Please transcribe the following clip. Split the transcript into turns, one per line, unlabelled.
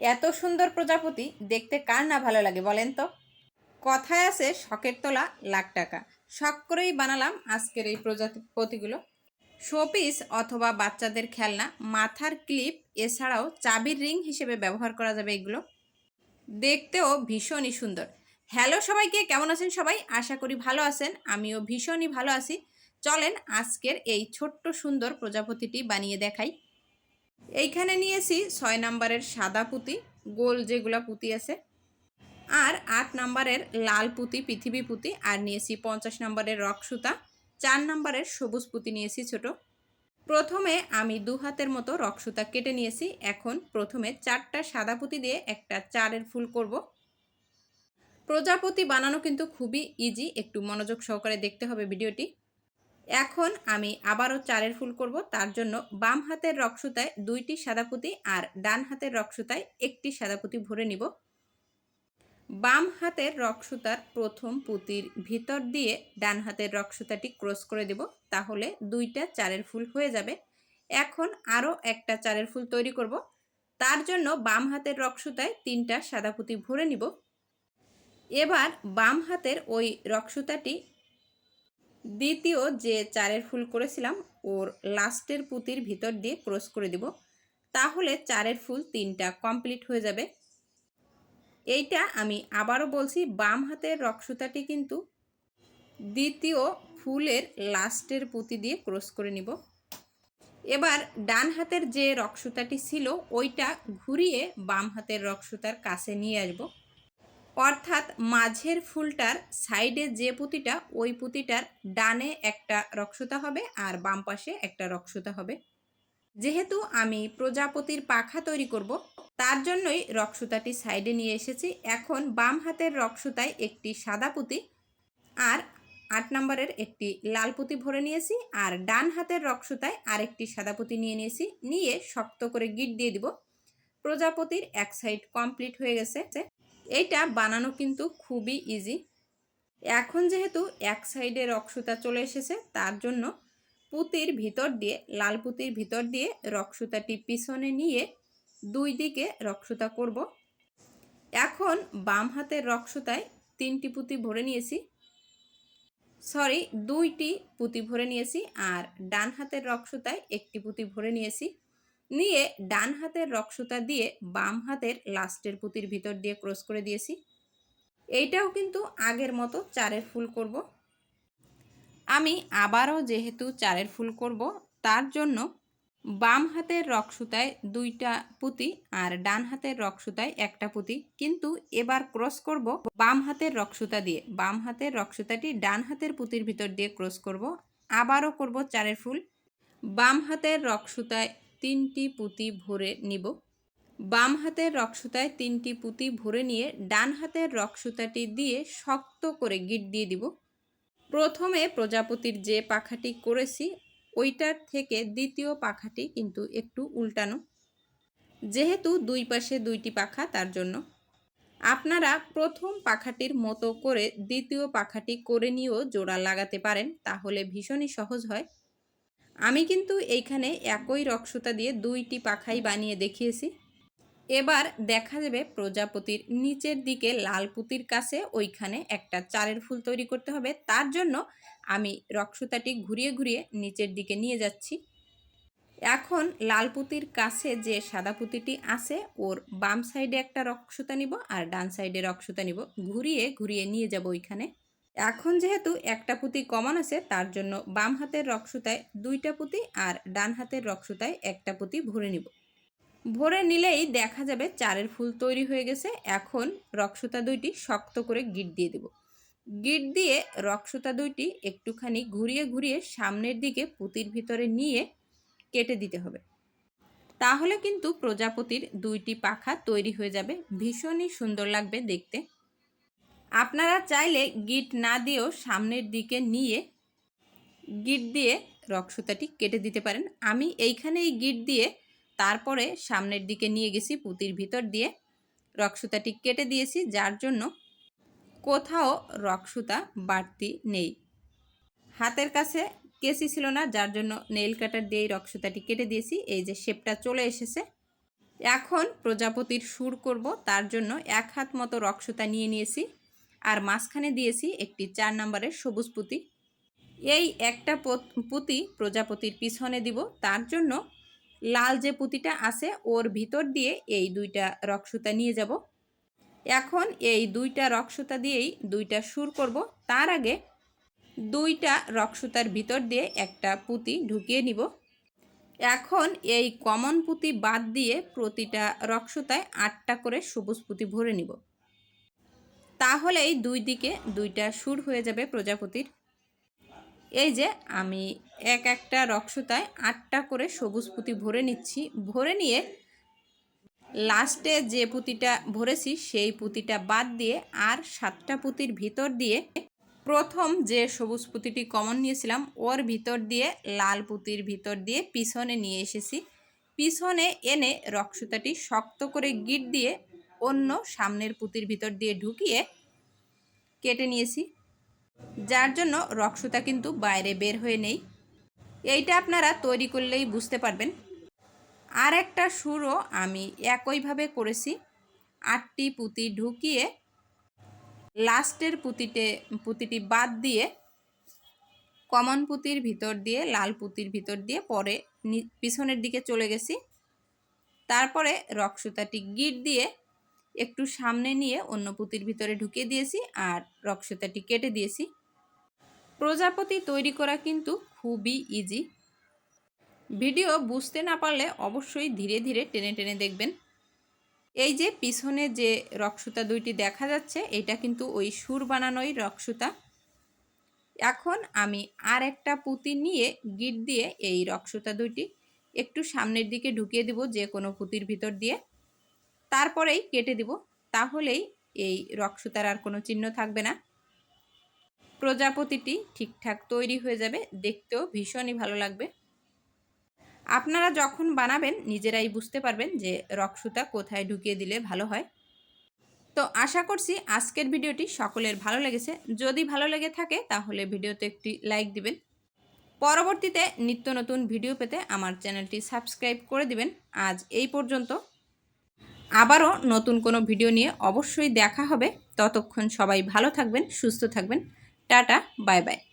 এত সুন্দর প্রজাপতি দেখতে কার না ভালো লাগে বলেন তো? কথায় আছে শখের তোলা লাখ টাকা। শখ করেই বানালাম আজকের এই প্রজাপতিগুলো। শোপিস অথবা বাচ্চাদের খেলনা, মাথার ক্লিপ, এছাড়াও চাবির রিং হিসেবে ব্যবহার করা যাবে এগুলো। দেখতেও ভীষণই সুন্দর। হ্যালো সবাইকে, কেমন আছেন সবাই? আশা করি ভালো আছেন, আমিও ভীষণই ভালো আছি। চলেন আজকের এই ছোট্ট সুন্দর প্রজাপতিটি বানিয়ে দেখাই। এইখানে নিয়েছি ছয় নাম্বারের সাদা পুঁতি, গোল যেগুলা পুঁতি আছে। আর আট নাম্বারের লাল পুঁতি, পৃথিবী পুঁতি, আর নিয়েছি পঞ্চাশ নাম্বারের রক সুতা, চার নাম্বারের সবুজ পুঁতি নিয়েছি ছোট। প্রথমে আমি দু হাতের মতো রক সুতা কেটে নিয়েছি, এখন প্রথমে চারটা সাদা পুঁতি দিয়ে একটা চারের ফুল করব। প্রজাপতি বানানো কিন্তু খুবই ইজি একটু মনোযোগ সহকারে দেখতে হবে ভিডিওটি। এখন আমি আবারও চারের ফুল করব, তার জন্য বাম হাতের রক্সুতায় দুইটি সাদা পুঁতি আর ডান হাতের রক্সুতায় একটি সাদা পুঁতি ভরে নিব। বাম হাতের রক্সুতার প্রথম পুঁতির ভিতর দিয়ে ডান হাতের রক্সুতাটি ক্রস করে দেব, তাহলে দুইটা চারের ফুল হয়ে যাবে। এখন আরও একটা চারের ফুল তৈরি করব, তার জন্য বাম হাতের রক্সুতায় তিনটা সাদা পুঁতি ভরে নিব। এবার বাম হাতের ওই রক্সুতাটি দ্বিতীয় যে চারের ফুল করেছিলাম, ওর লাস্টের পুঁতির ভিতর দিয়ে ক্রস করে দিব। তাহলে চারের ফুল তিনটা কমপ্লিট হয়ে যাবে। এইটা আমি আবারও বলছি, বাম হাতের রক্সুতাটি কিন্তু দ্বিতীয় ফুলের লাস্টের পুঁতি দিয়ে ক্রস করে নিব। এবার ডান হাতের যে রক্সুতাটি ছিল, ওইটা ঘুরিয়ে বাম হাতের রক্সুতার কাছে নিয়ে আসব। অর্থাৎ মাঝের ফুলটার সাইডে যে পুঁতিটা, ওই পুঁতিটার ডানে একটা রক্সুতা হবে আর বাম পাশে একটা রক্সুতা হবে। যেহেতু আমি প্রজাপতির পাখা তৈরি করব, তার জন্যই রক্সুতাটি সাইডে নিয়ে এসেছি। এখন বাম হাতের রক্সুতায় একটি সাদা পুঁতি আর আট নম্বরের একটি লাল পুঁতি ভরে নিয়েছি আর ডান হাতের রক্সুতায় আরেকটি সাদা পুঁতি নিয়ে নিয়েছি। নিয়ে শক্ত করে গিট দিয়ে দিব। প্রজাপতির এক সাইড কমপ্লিট হয়ে গেছে। এইটা বানানো কিন্তু খুবই ইজি এখন যেহেতু এক সাইডে রক্সুতা চলে এসেছে, তার জন্য পুঁতির ভিতর দিয়ে, লাল পুতির ভিতর দিয়ে রক্সুতাটি পিছনে নিয়ে দুই দিকে রক্সুতা করব। এখন বাম হাতের রক্সুতায় তিনটি পুঁতি ভরে নিয়েছি। সরি, দুইটি পুঁতি ভরে নিয়েছি আর ডান হাতের রক্সুতায় একটি পুঁতি ভরে নিয়েছি। নিয়ে ডান হাতের রক্সুতা দিয়ে বাম হাতের লাস্টের পুঁতির ভিতর দিয়ে ক্রস করে দিয়েছি। এইটাও কিন্তু আগের মতো চারের ফুল করব। আমি আবারও যেহেতু চারের ফুল করব, তার জন্য বাম হাতের রক্সুতায় দুইটা পুঁতি আর ডান হাতের রক্সুতায় একটা পুঁতি। কিন্তু এবার ক্রস করব বাম হাতের রক্সুতা দিয়ে। বাম হাতের রক্সুতাটি ডান হাতের পুঁতির ভিতর দিয়ে ক্রস করব। আবারও করব চারের ফুল। বাম হাতের রক্সুতায় তিনটি পুঁতি ভরে নিব। বাম হাতের রক্সুতায় তিনটি পুঁতি ভরে নিয়ে ডান হাতের রক্সুতাটি দিয়ে শক্ত করে গিট দিয়ে দিব। প্রথমে প্রজাপতির যে পাখাটি করেছি, ওইটার থেকে দ্বিতীয় পাখাটি কিন্তু একটু উল্টানো। যেহেতু দুই পাশে দুইটি পাখা, তার জন্য। আপনারা প্রথম পাখাটির মতো করে দ্বিতীয় পাখাটি করে নিয়েও জোড়া লাগাতে পারেন, তাহলে ভীষণই সহজ হয়। আমি কিন্তু এইখানে একই রক্সতা দিয়ে দুইটি পাখাই বানিয়ে দেখিয়েছি। এবার দেখা যাবে প্রজাপতির নিচের দিকে লাল পুঁতির কাছে ওইখানে একটা চারের ফুল তৈরি করতে হবে। তার জন্য আমি রক্সতাটি ঘুরিয়ে ঘুরিয়ে নিচের দিকে নিয়ে যাচ্ছি। এখন লাল পুঁতির কাছে যে সাদা পুঁতিটি আছে, ওর বাম সাইডে একটা রক্সতা নিব আর ডান সাইডে রক্সতা নিব। ঘুরিয়ে ঘুরিয়ে নিয়ে যাব ওইখানে। এখন যেহেতু একটা পুঁতি কমন আছে, তার জন্য বাম হাতের রক্সুতায় দুইটা পুঁতি আর ডান হাতের রক্সুতায় একটা পুঁতি ভরে নিব। ভরে নিলেই দেখা যাবে চারের ফুল তৈরি হয়ে গেছে। এখন রক্সুতা দুইটি শক্ত করে গিট দিয়ে দেব। গিট দিয়ে রক্সুতা দুইটি একটুখানি ঘুরিয়ে ঘুরিয়ে সামনের দিকে পুঁতির ভিতরে নিয়ে কেটে দিতে হবে। তাহলে কিন্তু প্রজাপতির দুইটি পাখা তৈরি হয়ে যাবে। ভীষণই সুন্দর লাগবে দেখতে। আপনারা চাইলে গিট না দিয়েও সামনের দিকে নিয়ে গিট দিয়ে রক্সুতাটি কেটে দিতে পারেন। আমি এইখানে এই গিট দিয়ে তারপরে সামনের দিকে নিয়ে গেছি, পুঁতির ভিতর দিয়ে রক্সুতাটি কেটে দিয়েছি, যার জন্য কোথাও রক্সুতা বাড়তি নেই। হাতের কাছে কেসি ছিল না, যার জন্য নেইল কাটার দিয়েই রক্সুতাটি কেটে দিয়েছি। এই যে শেপটা চলে এসেছে। এখন প্রজাপতির সুর করব, তার জন্য এক হাত মতো রক্সতা নিয়ে নিয়েছি। আর মাঝখানে দিয়েছি একটি চার নম্বরের সবুজ পুঁতি। এই একটা পত- পুঁতি প্রজাপতির পিছনে দিব। তার জন্য লাল যে পুঁতিটা আছে, ওর ভিতর দিয়ে এই দুইটা রক্সুতা নিয়ে যাব। এখন এই দুইটা রক্সুতা দিয়েই দুইটা সুর করব। তার আগে দুইটা রক্সুতার ভিতর দিয়ে একটা পুঁতি ঢুকিয়ে নিব। এখন এই কমন পুঁতি বাদ দিয়ে প্রতিটা রক্সুতায় আটটা করে সবুজ পুঁতি ভরে নিব। তাহলেই দুই দিকে দুইটা সুর হয়ে যাবে প্রজাপতির। এই যে আমি এক একটা রক্সুতায় আটটা করে সবুজ পুঁতি ভরে নিচ্ছি। ভরে নিয়ে লাস্টে যে পুঁতিটা ভরেছি, সেই পুঁতিটা বাদ দিয়ে আর সাতটা পুঁতির ভিতর দিয়ে প্রথম যে সবুজ পুঁতিটি কমন নিয়েছিলাম, ওর ভিতর দিয়ে লাল পুঁতির ভিতর দিয়ে পিছনে নিয়ে এসেছি। পিছনে এনে রক্সুতাটি শক্ত করে গিট দিয়ে অন্য সামনের পুঁতির ভিতর দিয়ে ঢুকিয়ে কেটে নিয়েছি। যার জন্য রক্সুতা কিন্তু বাইরে বের হয়ে নেই। এইটা আপনারা তৈরি করলেই বুঝতে পারবেন। আর একটা সুরও আমি একইভাবে করেছি। আটটি পুঁতি ঢুকিয়ে লাস্টের পুঁতিতে, পুঁতিটি বাদ দিয়ে কমন পুঁতির ভিতর দিয়ে, লাল পুঁতির ভিতর দিয়ে পরে পিছনের দিকে চলে গেছি। তারপরে রক্সুতাটি গিট দিয়ে একটু সামনে নিয়ে অন্য পুঁতির ভিতরে ঢুকিয়ে দিয়েছি আর রক্সুতাটি কেটে দিয়েছি। প্রজাপতি তৈরি করা কিন্তু খুবই ইজি ভিডিও বুঝতে না পারলে অবশ্যই ধীরে ধীরে টেনে টেনে দেখবেন। এই যে পিছনে যে রক্সুতা দুইটি দেখা যাচ্ছে, এটা কিন্তু ওই সুর বানানোই রক্সুতা। এখন আমি আর একটা পুঁতি নিয়ে গিট দিয়ে এই রক্সুতা দুইটি একটু সামনের দিকে ঢুকিয়ে দিব যে কোনো পুঁতির ভিতর দিয়ে। তারপরেই কেটে দিব। তাহলেই এই রক্সুতার আর কোনো চিহ্ন থাকবে না। প্রজাপতিটি ঠিকঠাক তৈরি হয়ে যাবে। দেখতেও ভীষণই ভালো লাগবে। আপনারা যখন বানাবেন, নিজেরাই বুঝতে পারবেন যে রক্সুতা কোথায় ঢুকিয়ে দিলে ভালো হয়। তো আশা করছি আজকের ভিডিওটি সকলের ভালো লেগেছে। যদি ভালো লেগে থাকে, তাহলে ভিডিওতে একটি লাইক দিবেন। পরবর্তীতে নিত্য নতুন ভিডিও পেতে আমার চ্যানেলটি সাবস্ক্রাইব করে দিবেন। আজ এই পর্যন্ত। আবারও নতুন কোনো ভিডিও নিয়ে অবশ্যই দেখা হবে। ততক্ষণ সবাই ভালো থাকবেন, সুস্থ থাকবেন। Tata, bye bye.